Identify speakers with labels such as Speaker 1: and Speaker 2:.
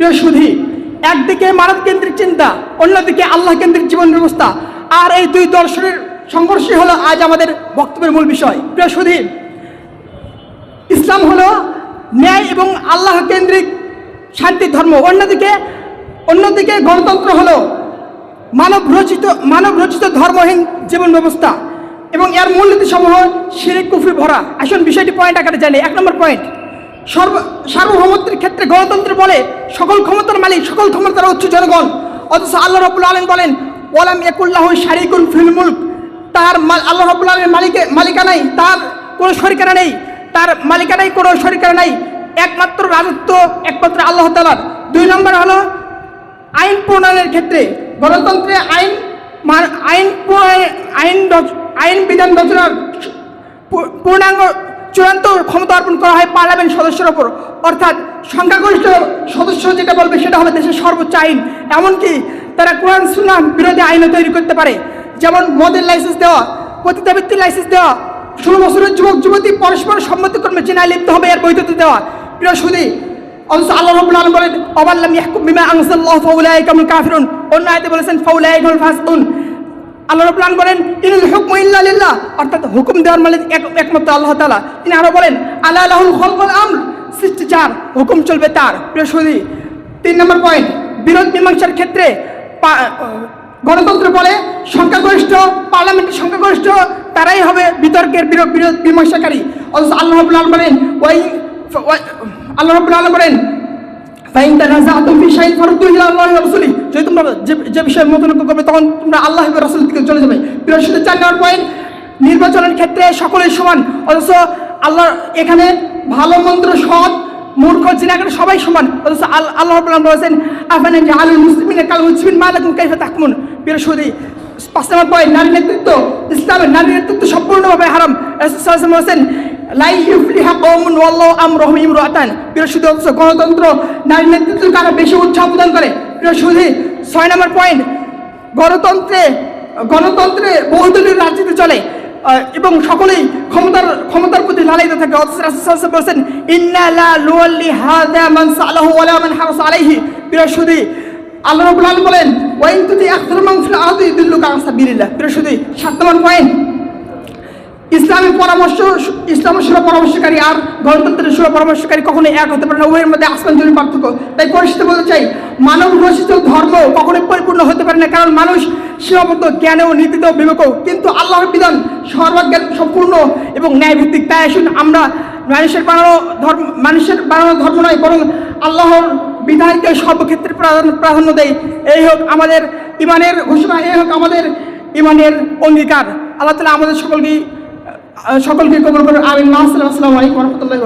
Speaker 1: প্রিয় সুধী, একদিকে মানব কেন্দ্রিক চিন্তা, অন্যদিকে আল্লাহ কেন্দ্রিক জীবন ব্যবস্থা আর এই দুই দর্শনের সংঘর্ষই হলো আজ আমাদের বক্তব্যের মূল বিষয়। প্রিয় সুধী, ইসলাম হলো ন্যায় এবং আল্লাহ কেন্দ্রিক শান্তির ধর্ম। অন্যদিকে অন্যদিকে গণতন্ত্র হলো মানব রচিত মানব রচিত ধর্মহীন জীবন ব্যবস্থা। এবং এর মূলনীতি সমূহ শিরিক, কুফরি, ভরা। আসুন বিষয়টি পয়েন্ট আকারে জানি। এক নম্বর পয়েন্ট সর্ব, সার্বভৌমত্বের ক্ষেত্রে গণতন্ত্র বলে সকল ক্ষমতার মালিক, সকল ক্ষমতার উচ্চ জনগণ। অথচ আল্লাহ রবুল্লা আলম বলেন, ওয়ালাম একুল্লাহ শারিকুল ফিল মুলক। তার আল্লাহ রবুল্লা আলমের মালিকে মালিকানাই তার কোনো শরিকানা নেই, তার মালিকানাই কোনো শরিকানা নেই। একমাত্র রাজত্ব একমাত্র আল্লাহ তালার দুই নম্বর হলো আইন প্রণয়নের ক্ষেত্রে। গণতন্ত্রে আইন আইন প্রণয়- আইন আইন বিধান রচনার পূর্ণাঙ্গ চূড়ান্ত ক্ষমতা অর্পণ করা হয় পার্লামেন্ট সদস্যের ওপর। অর্থাৎ সংখ্যাগরিষ্ঠ সদস্য যেটা বলবে সেটা হবে দেশের সর্বোচ্চ আইন। এমনকি তারা কোরআন, সুন্নাহ বিরোধী আইনও তৈরি করতে পারে। যেমন মদের লাইসেন্স দেওয়া, পতিতাবৃত্তির লাইসেন্স দেওয়া, ষোলো বছরের যুবক, যুবতী পরস্পর সম্মতিক্রমে চেনায় লিপ্ত হবে এর বৈধতা দেওয়া। প্রিয় সুদী অথচ আল্লাহ রাব্বুল আলামিন বলেন অন্য আয়াতে বলেছেন ফাউলাইকা হুমুল ফাসিকুন। আল্লাহ রাব্বুল আলামিন বলেন, ইনুল হুকমু ইল্লা লিল্লাহ। অর্থাৎ হুকুম দেওয়ার মালিক এক- একমাত্র আল্লাহ তাআলা। তিনি আরও বলেন, আলা লাহুল খালকুল আমর। সৃষ্টি চার হুকুম চলবে তার সুদী তিন নম্বর পয়েন্ট, বিরোধ মীমাংসার ক্ষেত্রে গণতন্ত্র বলে সংখ্যাগরিষ্ঠ, পার্লামেন্টের সংখ্যাগরিষ্ঠ, তারাই হবে বিতর্কের বিরোধ বিরোধ মীমাংসাকারী। অথচ আল্লাহ রাব্বুল বলেন ওয়াই- আল্লাহ রাব্বুল আলামিন বলেন যে যে করবে, তখন আল্লাহ চলে যাবে। পয়েন্ট নির্বাচনের ক্ষেত্রে সকলেই সমান। অথচ আল্লাহ এখানে ভালো মন্ত্র সৎ, মূর্খ জিনাকার সবাই সমান। অথচ আল- আল্লাহ বলেছেন, আফানা জাআলুল মুসলিমিনা কাল মুসলিমিন মা লাকুম কাইফা সুদী পাঁচ নম্বর পয়েন্ট নারী নেতৃত্ব। ইসলামের নারী নেতৃত্ব সম্পূর্ণভাবে হারাম। রাসূল গণতন্ত্র নারী নেতৃত্বকে আরও বেশি উৎসাহ প্রদান করে। প্রিয় ছয় নম্বর পয়েন্ট, গণতন্ত্রে গণতন্ত্রে বহুদলীয় রাজনীতি চলে এবং সকলেই ক্ষমতার ক্ষমতার প্রতি লালায়িত থাকে। ইন্না লা লুওয়াল্লি হাযা মান সালাহু ওয়ালা মান আলাইহি। সুদী আল্লাহ বলেন ওয়াইন তুতি আকসার মান ফিল আরদি ইউদিল্লুকা আন সাবিলিল্লাহ। প্রিয় সাত নম্বর পয়েন্ট ইসলামের পরামর্শ ইসলামের সুর পরামর্শকারী আর গণতন্ত্রের সুর পরামর্শকারী কখনোই এক হতে পারে না। উভয়ের মধ্যে আসমান জমি পার্থক্য। তাই পরিস্থিতি বলতে চাই, মানব রচিত ধর্ম কখনোই পরিপূর্ণ হতে পারে না, কারণ মানুষ সীমাবদ্ধ, জ্ঞানেও নীতিতেও বিবেকও। কিন্তু আল্লাহর বিধান সর্বজ্ঞান সম্পূর্ণ এবং ন্যায়ভিত্তিক। তাই আসুন আমরা মানুষের বানানো ধর্ম, মানুষের বানানো ধর্ম নয়, বরং আল্লাহর বিধানকে সর্বক্ষেত্রে প্রাধান্য প্রাধান্য দেয় এই হোক আমাদের ইমানের ঘোষণা, এই হোক আমাদের ইমানের অঙ্গীকার। আল্লাহ তালা আমাদের সকলকে সকলকে কবর করে আমিন। আসসালামু আলাইকুম রহমতুল্লাহ